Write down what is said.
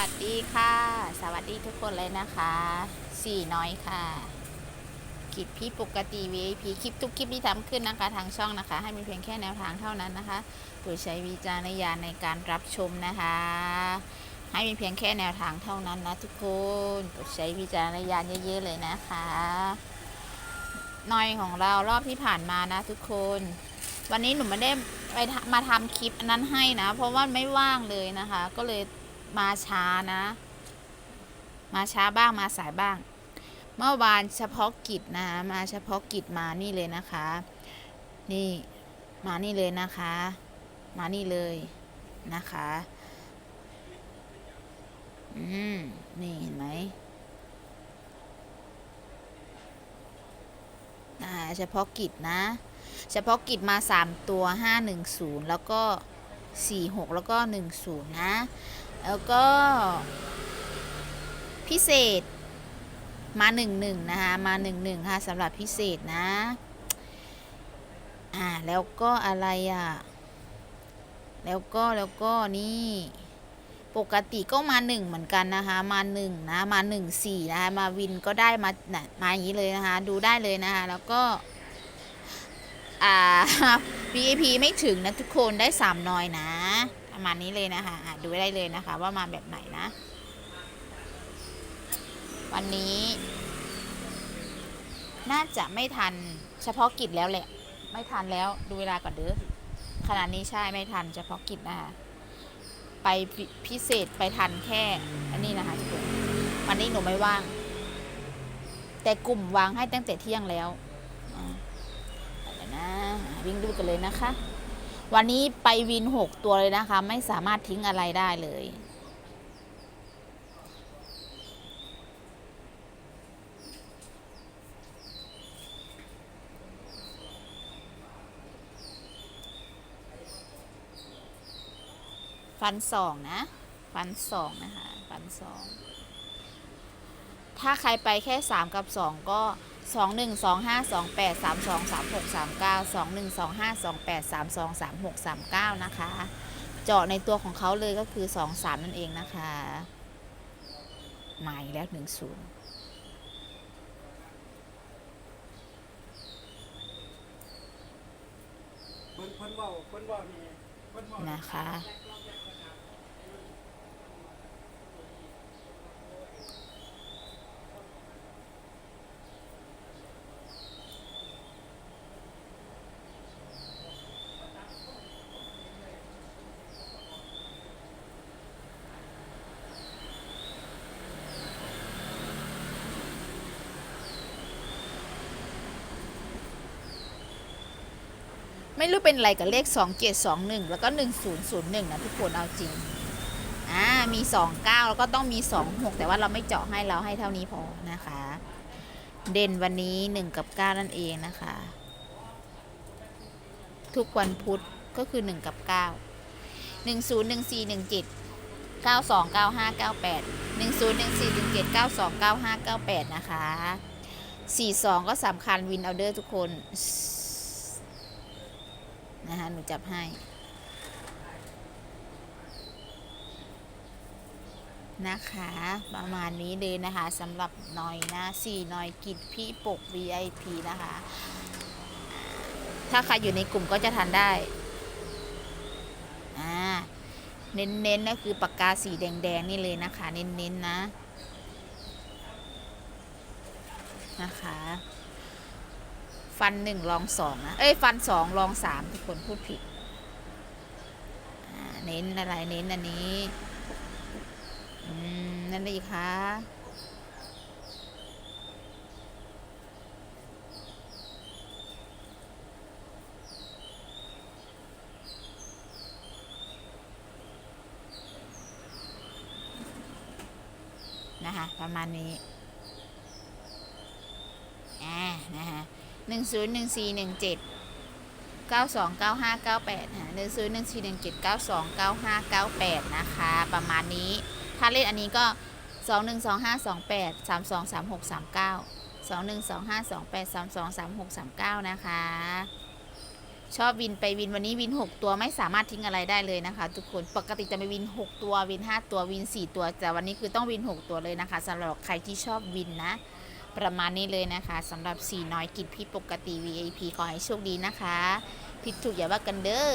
วัสดีค่ะ สวัสดีทุกคนเลยนะคะสี่น้อยค่ะคลิปพี่ปกติ VIP คลิปทุกคลิปที่ทำขึ้นนะคะ ทางช่องนะคะ ให้มีเพียงแค่แนวทางเท่านั้นนะคะโปรดใช้วิจารณญาณในการรับชมนะคะ ให้มีเพียงแค่แนวทางเท่านั้นนะทุกคนโปรดใช้วิจารณญาณเยอะ ๆ เลยนะคะน้อยของเรารอบที่ผ่านมานะทุกคน วันนี้หนูไม่ได้ไปมาทำคลิปอันนั้นให้นะ เพราะว่าไม่ว่างเลยนะคะ ก็เลย มาช้านะ มาช้าบ้างมาสายบ้าง เมื่อวานเฉพาะกิจนะคะมาเฉพาะกิจมานี่เลยนะคะ นี่มานี่เลยนะคะ มานี่เลยนะคะ อืม นี่เห็นไหมอ่าเฉพาะกิจนะ เฉพาะกิจมา 3 ตัว 510 แล้วก็ 46 แล้วก็ 10 นะ แล้วก็ พิเศษมา11นะคะมา11ค่ะสำหรับพิเศษนะ อ่าแล้วก็อะไรอะ แล้วก็แล้วก็นี่ปกติก็มา1เหมือนกันนะคะ มา1นะ มา1 4นะคะ มาวินก็ได้มาน่ะมาอย่างนี้เลยนะคะ ดูได้เลยนะคะ แล้วก็ อ่า VIP ไม่ถึงนะทุกคนได้สามน้อยนะ ประมาณนี้เลยนะคะะดูได้เลยนะคะ ว่ามาแบบไหนนะ วันนี้ น่าจะไม่ทันเฉพาะกิจแล้วแหละ ไม่ทันแล้วดูเวลาก่อนเด้อขนาดนี้ใช่ไม่ทันเฉพาะกิจนะคะไปพิเศษไปทันแค่อันนี้นะคะทุกคนวันนี้หนูไม่ว่าง แต่กลุ่มวางให้ตั้งแต่เที่ยงแล้วอ่าเดี๋ยวนะวิ่งดูกันเลยนะคะ วันนี้ไปวินหกตัวเลยนะคะ ไม่สามารถทิ้งอะไรได้เลย ฟันสองนะ ฟันสองนะคะ ฟันสอง ถ้าใครไปแค่สามกับสองก็ สองหนึ่งสองห้าสองแปดสามสองสามหกสามเก้าสองหนึ่งสองห้าสองแปดสามสองสามหกสามเก้านะคะ เจาะในตัวของเขาเลยก็คือสองสามนั่นเองนะคะหมายแล้วหนึ่งศูนย์ เพิ่นเพิ่นเว้าเพิ่นเว้านี่เพิ่นเว้า นะคะ ไม่รู้เป็นอะไรกับเลข 2721 แล้วก็ 1001 นะทุกคนเอาจริง อ่า มี 29 แล้วก็ต้องมี 26 แต่ว่าเราไม่เจาะให้เราให้เท่านี้พอนะคะ เด่นวันนี้ 1 กับ 9 นั่นเองนะคะ ทุกวันพุธก็คือ 1 กับ 9 10 14 17 92 95 98 10 14 17 92 95 98 นะคะ 42 ก็สำคัญวินเอาเดอร์ทุกคน นะคะหนูจับให้ นะคะประมาณนี้เลยนะคะสำหรับนอยนะสี่นอยกิจพี่ปก VIP นะคะ ถ้าใครอยู่ในกลุ่มก็จะทันได้อ่าเน้นๆก็คือปากกาสีแดง ๆ นี่เลยนะคะ เน้นๆนะนะคะ ฟันหนึ่งลองสองนะเอ้ยฟันสองลองสามทุกคนพูดผิดเน้นอะไรเน้นอันนี้อืมนั่นเลยคะนะคะ ประมาณนี้ อ่า นะคะ หนึ่งศูนย์หนึ่งสี่หนึ่งเจ็ดเก้าสองเก้าห้าเก้าแปดหนึ่งศูนย์หนึ่งสี่หนึ่งเจ็ดเก้าสองเก้าห้าเก้าแปดนะคะ ประมาณนี้ ถ้าเล่นอันนี้ก็สองหนึ่งสองห้าสองแปดสามสองสามหกสามเก้าสองหนึ่งสองห้าสองแปดสามสองสามหกสามเก้านะคะ ชอบวินไปวินวันนี้วิน6ตัวไม่สามารถทิ้งอะไรได้เลยนะคะ ทุกคนปกติจะไปวิน6ตัววิน5ตัววิน4ตัวแต่วันนี้คือต้องวิน6ตัวเลยนะคะสำหรับใครที่ชอบวินนะ ประมาณนี้เลยนะคะสำหรับสีน้อยกิจพี่ปกติ VIP ขอให้โชคดีนะคะ ผิดถูกอย่าว่ากันเด้อ